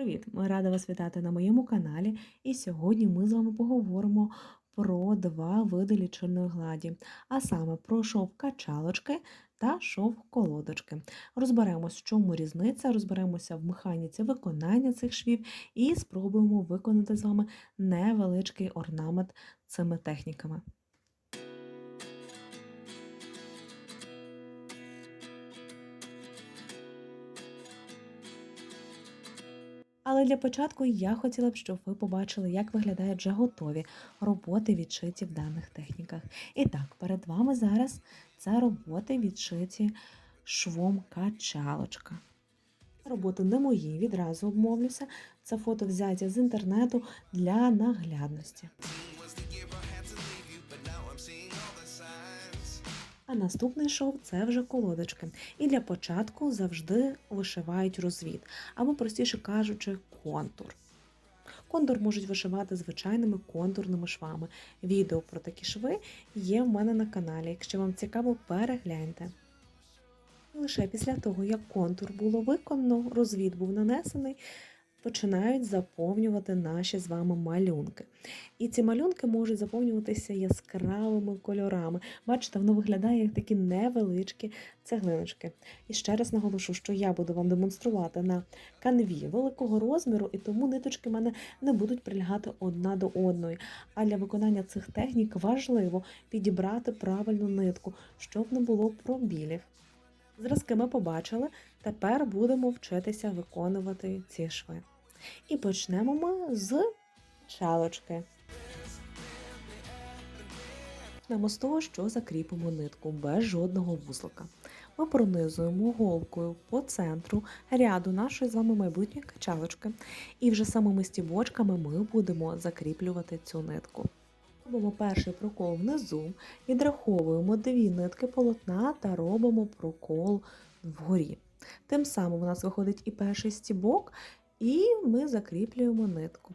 Привіт! Ми рада вас вітати на моєму каналі. І сьогодні ми з вами поговоримо про два види лічильної гладі, а саме про шов качалочки та шов колодочки. Розберемось, в чому різниця, розберемося в механіці виконання цих швів і спробуємо виконати з вами невеличкий орнамент цими техніками. Але для початку я хотіла б, щоб ви побачили, як виглядають вже готові роботи відшиті в даних техніках. І так, перед вами зараз це роботи відшиті швом качалочка. Роботи не мої, відразу обмовлюся. Це фото взяті з інтернету для наглядності. А наступний шов це вже колодочки. І для початку завжди вишивають розвід, або, простіше кажучи, контур. Контур можуть вишивати звичайними контурними швами. Відео про такі шви є в мене на каналі. Якщо вам цікаво, перегляньте. Лише після того, як контур було виконано, розвід був нанесений, починають заповнювати наші з вами малюнки. І ці малюнки можуть заповнюватися яскравими кольорами. Бачите, воно виглядає як такі невеличкі цеглиночки. І ще раз наголошу, що я буду вам демонструвати на канві великого розміру, і тому ниточки в мене не будуть прилягати одна до одної. А для виконання цих технік важливо підібрати правильну нитку, щоб не було пробілів. Зразки ми побачили, тепер будемо вчитися виконувати ці шви. І почнемо ми з чалочки. Почнемо з того, що закріпимо нитку без жодного вузлика. Ми пронизуємо голкою по центру ряду нашої з вами майбутньої качалочки, і вже самими стібочками ми будемо закріплювати цю нитку. Робимо перший прокол внизу, відраховуємо дві нитки полотна та робимо прокол вгорі. Тим самим у нас виходить і перший стібок, і ми закріплюємо нитку.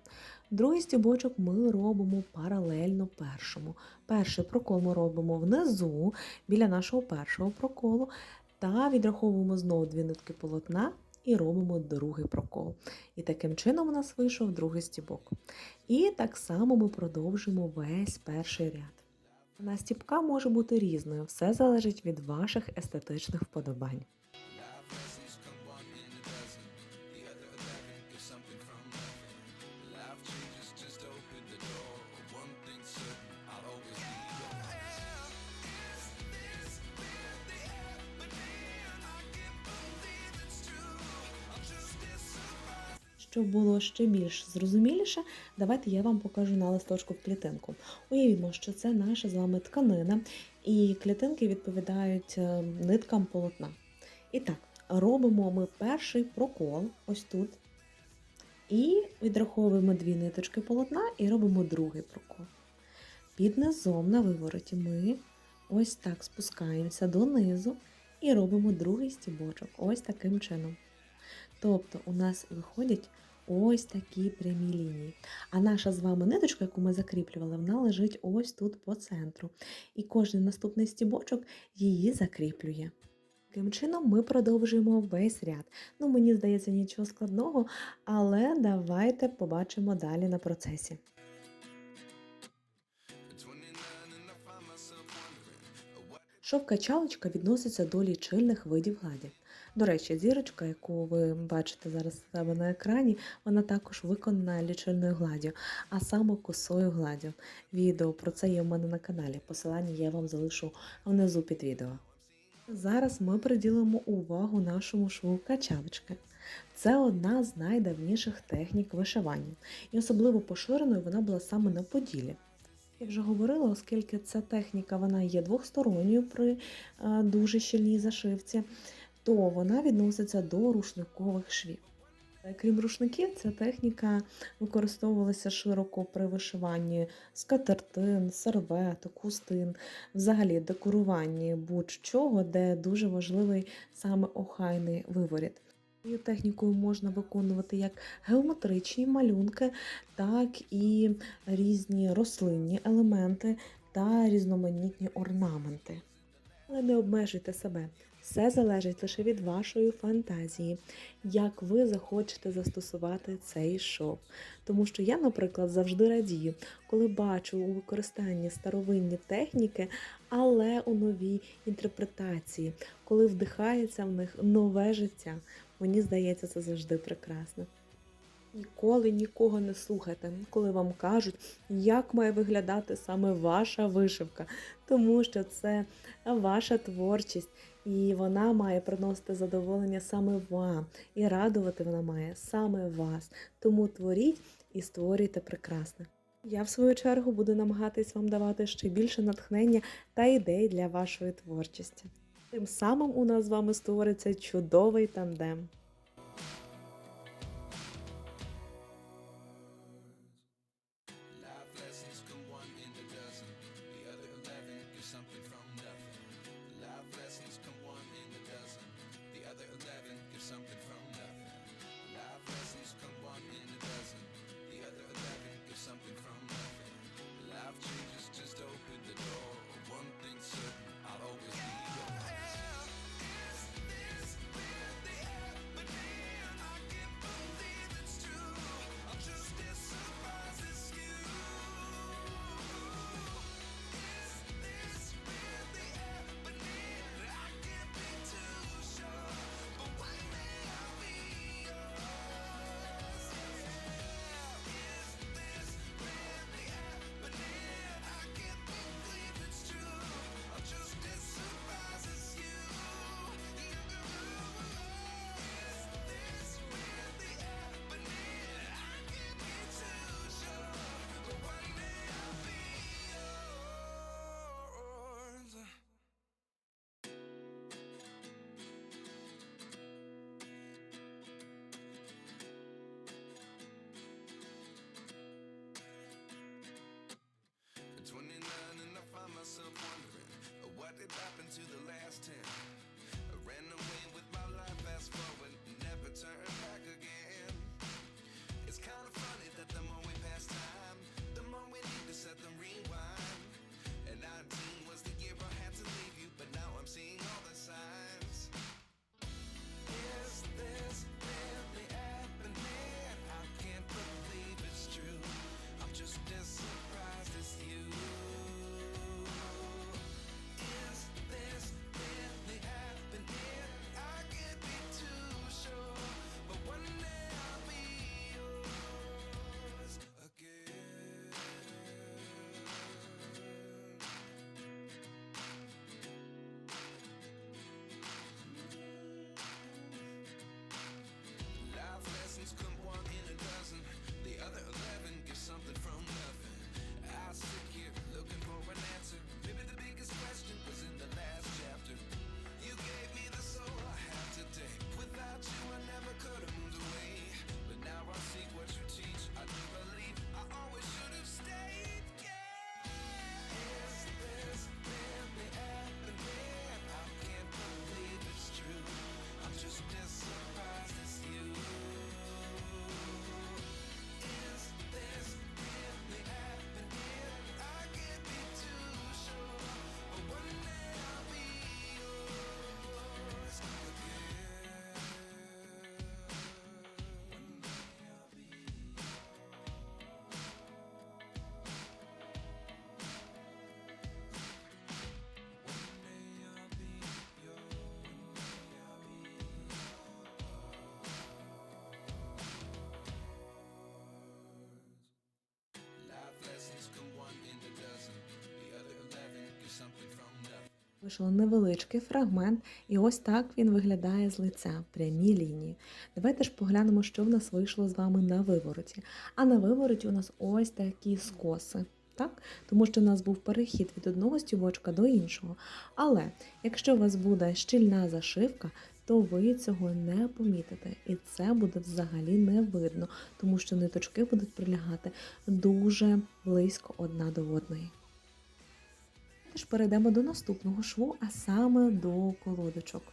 Другий стібочок ми робимо паралельно першому. Перший прокол ми робимо внизу, біля нашого першого проколу, та відраховуємо знову дві нитки полотна і робимо другий прокол. І таким чином у нас вийшов другий стібок. І так само ми продовжимо весь перший ряд. На стібка може бути різною, все залежить від ваших естетичних вподобань. Щоб було ще більш зрозуміліше, давайте я вам покажу на листочку в клітинку. Уявімо, що це наша з вами тканина, і клітинки відповідають е, ниткам полотна. І так, робимо ми перший прокол ось тут. І відраховуємо дві ниточки полотна і робимо другий прокол. Під низом на вивороті ми ось так спускаємося донизу і робимо другий стібочок ось таким чином. Тобто у нас виходять ось такі прямі лінії. А наша з вами ниточка, яку ми закріплювали, вона лежить ось тут по центру. І кожен наступний стібочок її закріплює. Таким чином ми продовжуємо весь ряд. Ну, мені здається, нічого складного, але давайте побачимо далі на процесі. At 29 and I find myself wondering what Шовкачалочка відноситься до лічильних видів гладі. До речі, зірочка, яку ви бачите зараз в себе на екрані, вона також виконана лічильною гладдю, а саме косою гладдю. Відео про це є в мене на каналі. Посилання я вам залишу внизу під відео. Зараз ми приділимо увагу нашому шву качалочки. Це одна з найдавніших технік вишивання, і особливо поширеною вона була саме на Поділі. Я вже говорила, оскільки ця техніка вона є двохсторонньою при е, дуже щільній зашивці, то вона відноситься до рушникових швів. Е, Крім рушників, ця техніка використовувалася широко при вишиванні скатертин, серветок, хустин, взагалі декоруванні будь-чого, де дуже важливий саме охайний виворіт. Цією технікою можна виконувати як геометричні малюнки, так і різні рослинні елементи та різноманітні орнаменти. Але не обмежуйте себе, Все залежить лише від вашої фантазії, як ви захочете застосувати цей шов. Тому що я, наприклад, завжди радію, коли бачу у використанні старовинні техніки, але у новій інтерпретації, коли вдихається в них нове життя. Мені здається, це завжди прекрасно. Ніколи нікого не слухайте, коли вам кажуть, як має виглядати саме ваша вишивка, тому що це ваша творчість, і вона має приносити задоволення саме вам, і радувати вона має саме вас. Тому творіть і створюйте прекрасне. Я, в свою чергу, буду намагатись вам давати ще більше натхнення та ідей для вашої творчості. Тим самим у нас з вами створиться чудовий тандем. Вийшов невеличкий фрагмент, і ось так він виглядає з лиця, прямі лінії. Давайте ж поглянемо, що в нас вийшло з вами на вивороті. А на вивороті у нас ось такі скоси. Так? Тому що у нас був перехід від одного стюбочка до іншого. Але якщо у вас буде щільна зашивка, то ви цього не помітите. І це буде взагалі не видно, тому що ниточки будуть прилягати дуже близько одна до одної ж перейдемо до наступного шву, а саме до колодочок.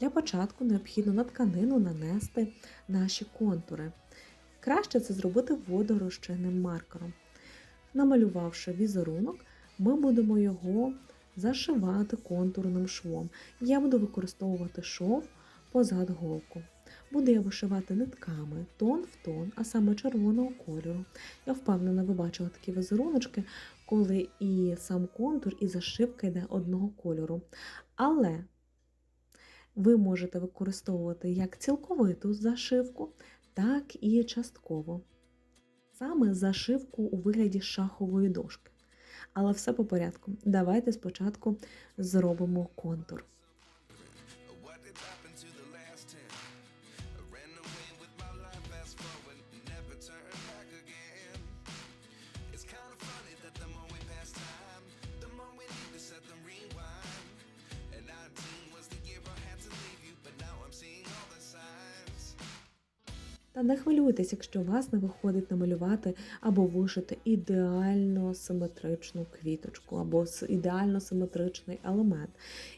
Для початку необхідно на тканину нанести наші контури. Краще це зробити водорозчинним маркером. Намалювавши візерунок, ми будемо його зашивати контурним швом. Я буду використовувати шов позад голку. Буду я вишивати нитками тон в тон, а саме червоного кольору. Я впевнена, ви бачили такі візеруночки, коли і сам контур, і зашивка йде одного кольору. Але ви можете використовувати як цілковиту зашивку, так і частково. Саме зашивку у вигляді шахової дошки. Але все по порядку. Давайте спочатку зробимо контур. Не хвилюйтесь, якщо у вас не виходить намалювати або вишити ідеально симетричну квіточку, або ідеально симетричний елемент.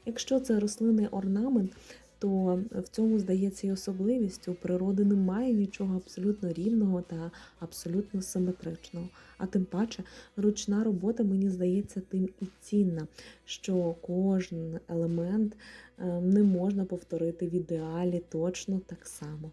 Якщо це рослинний орнамент. То в цьому здається і особливістю природи немає нічого абсолютно рівного та абсолютно симетричного. А тим паче ручна робота мені здається тим і цінна, що кожен елемент ем, не можна повторити в ідеалі точно так само.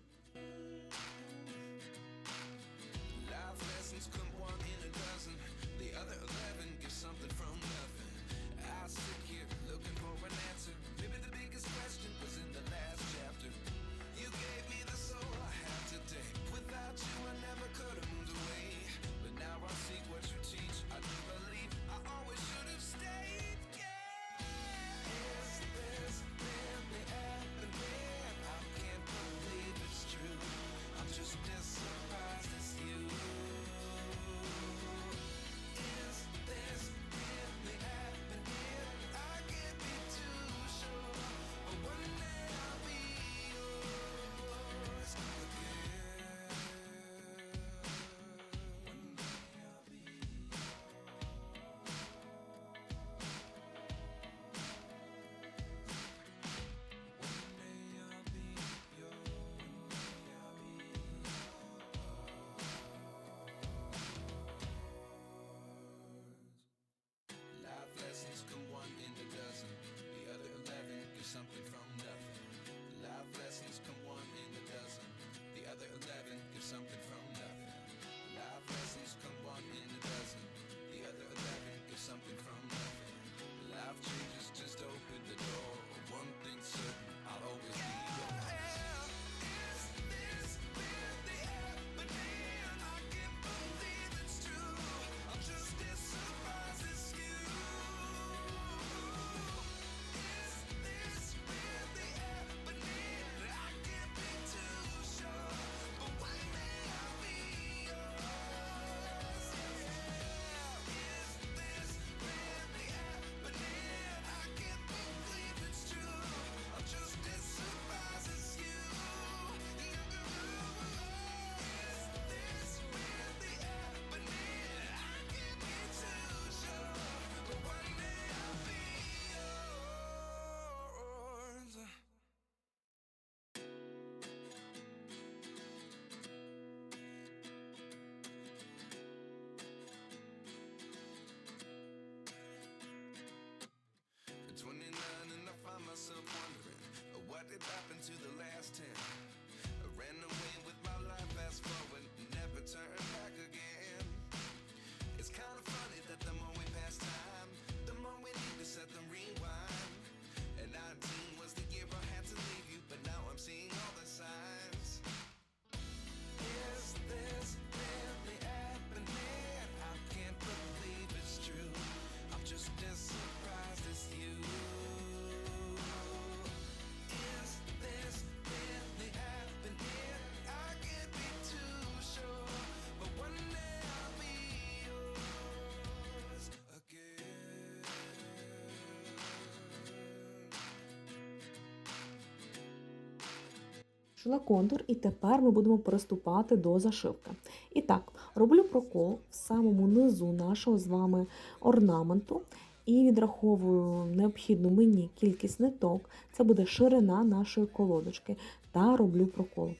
Шила контур, і тепер ми будемо приступати до зашивки. І так, роблю прокол в самому низу нашого з вами орнаменту і відраховую необхідну мені кількість ниток, це буде ширина нашої колодочки, та роблю прокол.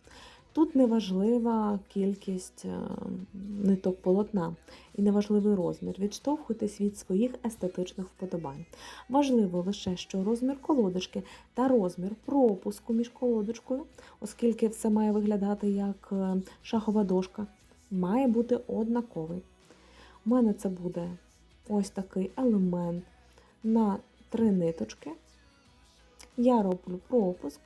Тут неважлива кількість е, ниток полотна і неважливий розмір. Відштовхуйтесь від своїх естетичних вподобань. Важливо лише, що розмір колодочки та розмір пропуску між колодочкою, оскільки все має виглядати як е, шахова дошка, має бути однаковий. У мене це буде ось такий елемент на три ниточки. Я роблю пропуск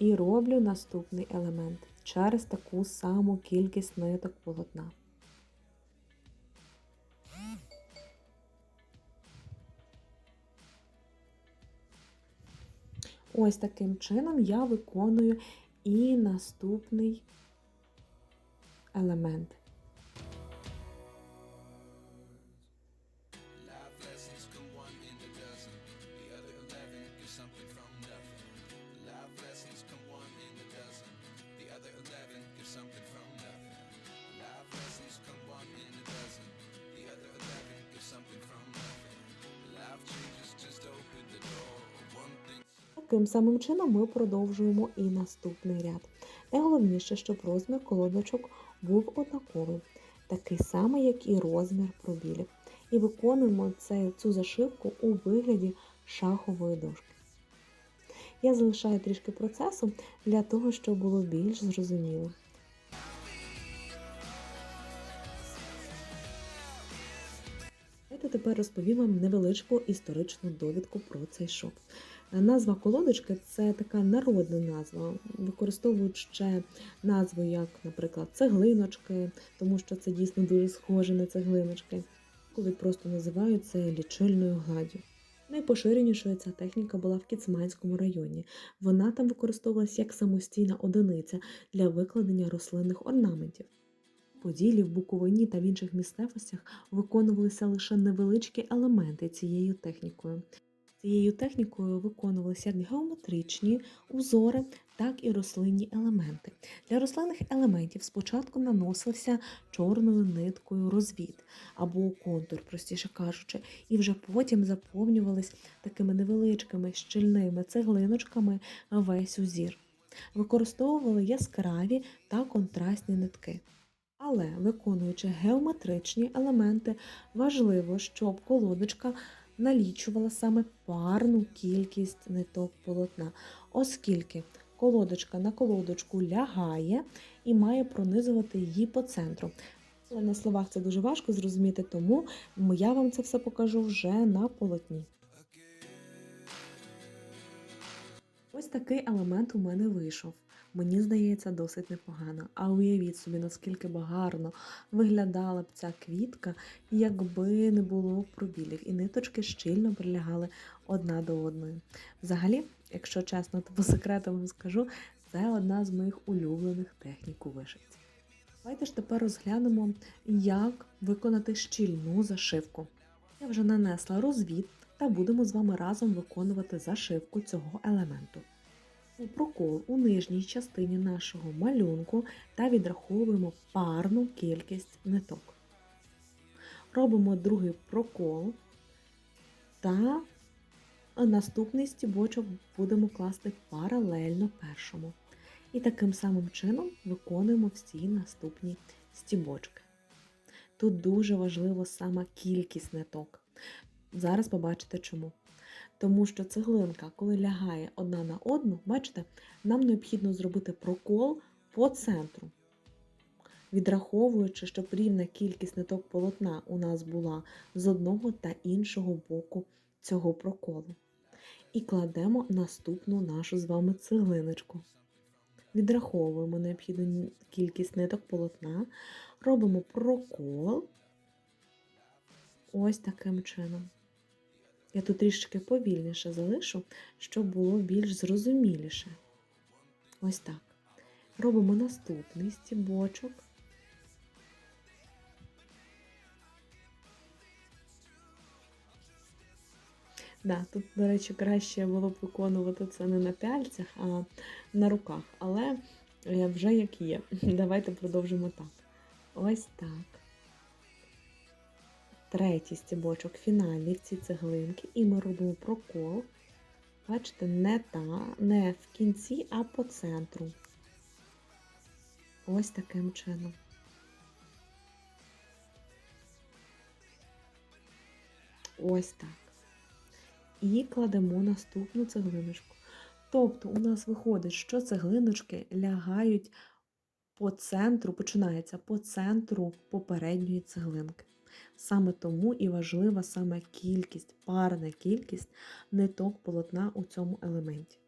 і роблю наступний елемент через таку саму кількість ниток полотна. Ось таким чином я виконую і наступний елемент. Таким самим чином ми продовжуємо і наступний ряд. Найголовніше, щоб розмір колодочок був однаковий, такий самий, як і розмір пробілів. І виконуємо цю зашивку у вигляді шахової дошки. Я залишаю трішки процесу для того, щоб було більш зрозуміло. Давайте тепер розповім вам невеличку історичну довідку про цей шов. Назва колодочки це така народна назва. Використовують ще назву, як, наприклад, цеглиночки, тому що це дійсно дуже схоже на цеглиночки, коли просто називають це лічильною гладдю. Найпоширенішою ця техніка була в Кіцманському районі. Вона там використовувалася як самостійна одиниця для викладення рослинних орнаментів. Поділі в Буковині та в інших місцевостях виконувалися лише невеличкі елементи цією технікою. Цією технікою виконувалися як геометричні узори, так і рослинні елементи. Для рослинних елементів спочатку наносився чорною ниткою розвід або контур, простіше кажучи, і вже потім заповнювались такими невеличкими щільними цеглиночками весь узір. Використовували яскраві та контрастні нитки. Але виконуючи геометричні елементи, важливо, щоб колодочка налічувала саме парну кількість ниток полотна, оскільки колодочка на колодочку лягає і має пронизувати її по центру. Але на словах це дуже важко зрозуміти, тому я вам це все покажу вже на полотні. Ось такий елемент у мене вийшов. Мені здається, досить непогано. А уявіть собі, наскільки б гарно виглядала б ця квітка, якби не було пробілів, і ниточки щільно прилягали одна до одної. Взагалі, якщо чесно, то по секрету вам скажу, це одна з моїх улюблених технік у вишивці. Давайте ж тепер розглянемо, як виконати щільну зашивку. Я вже нанесла розвід та будемо з вами разом виконувати зашивку цього елементу. У прокол у нижній частині нашого малюнку та відраховуємо парну кількість ниток. Робимо другий прокол та наступний стібочок будемо класти паралельно першому. І таким самим чином виконуємо всі наступні стібочки. Тут дуже важливо саме кількість ниток. Зараз побачите чому. Тому що цеглинка, коли лягає одна на одну, бачите, нам необхідно зробити прокол по центру, відраховуючи, щоб рівна кількість ниток полотна у нас була з одного та іншого боку цього проколу. І кладемо наступну нашу з вами цеглиночку. Відраховуємо необхідну кількість ниток полотна, робимо прокол ось таким чином. Я тут трішки повільніше залишу, щоб було більш зрозуміліше. Ось так. Робимо наступний стібочок. Да, тут, до речі, краще було б виконувати це не на пяльцях, а на руках. Але вже як є. Давайте продовжимо так. Ось так третій стібочок фінальний в ці цеглинки, і ми робимо прокол. Бачите, не та, не в кінці, а по центру. ось таким чином. Ось так. І кладемо наступну цеглиночку. Тобто у нас виходить, що цеглиночки лягають по центру, починається по центру попередньої цеглинки. Саме тому і важлива саме кількість, парна кількість ниток полотна у цьому елементі.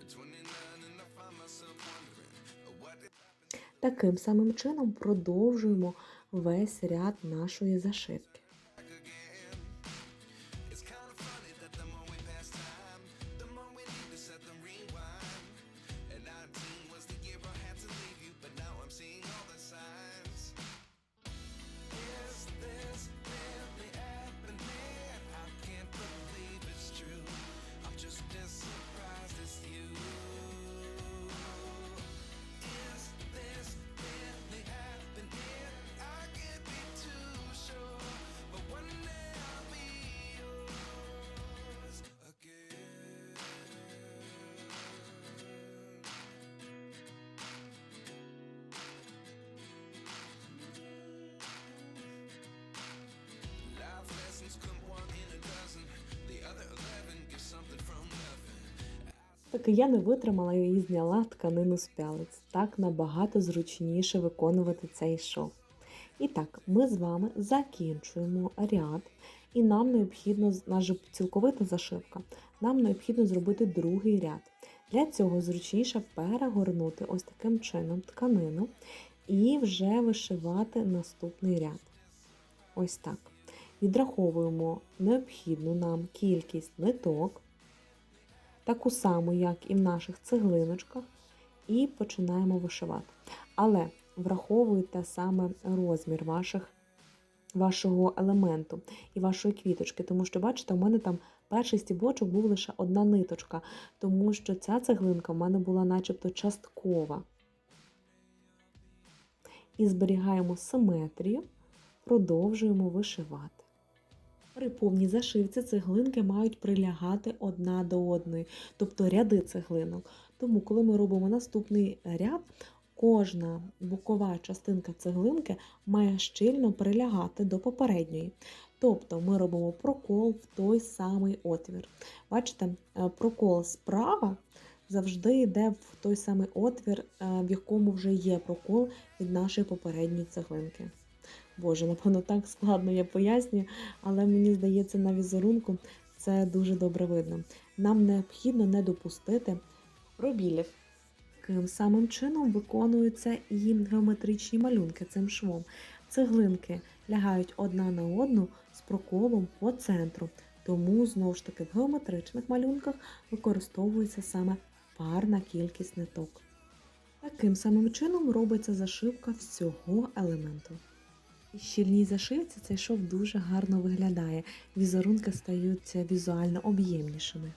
At 29 and I find myself wondering what did Таким самим чином продовжуємо весь ряд нашої зашивки. Таки я не витримала і зняла тканину з пялиць. Так набагато зручніше виконувати цей шов. І так, ми з вами закінчуємо ряд, і нам необхідно, наш же цілковита зашивка, нам необхідно зробити другий ряд. Для цього зручніше перегорнути ось таким чином тканину і вже вишивати наступний ряд. Ось так. Відраховуємо необхідну нам кількість ниток, таку саму, як і в наших цеглиночках, і починаємо вишивати. Але враховуйте саме розмір ваших, вашого елементу і вашої квіточки, тому що, бачите, у мене там перший стібочок був лише одна ниточка, тому що ця цеглинка в мене була начебто часткова. І зберігаємо симетрію, продовжуємо вишивати. При повній зашивці цеглинки мають прилягати одна до одної, тобто ряди цеглинок. Тому, коли ми робимо наступний ряд, кожна бокова частинка цеглинки має щільно прилягати до попередньої. Тобто ми робимо прокол в той самий отвір. Бачите, е, прокол справа завжди йде в той самий отвір, е, в якому вже є прокол від нашої попередньої цеглинки. Боже, напевно, так складно я пояснюю, але мені здається, на візерунку це дуже добре видно. Нам необхідно не допустити пробілів. Таким самим чином виконуються і геометричні малюнки цим швом. Цеглинки лягають одна на одну з проколом по центру. Тому, знову ж таки, в геометричних малюнках використовується саме парна кількість ниток. Таким самим чином робиться зашивка всього елементу. І щільній зашивці цей шов дуже гарно виглядає. Візерунки стають візуально об'ємнішими.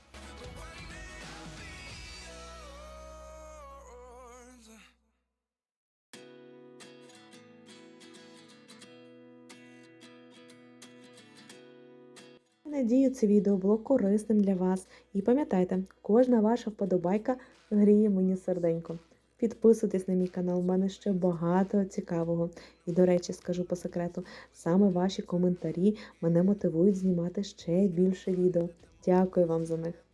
Надію, це відео було корисним для вас. І пам'ятайте, кожна ваша вподобайка гріє мені серденько. Підписуйтесь на мій канал, в мене ще багато цікавого. І, до речі, скажу по секрету, саме ваші коментарі мене мотивують знімати ще більше відео. Дякую вам за них.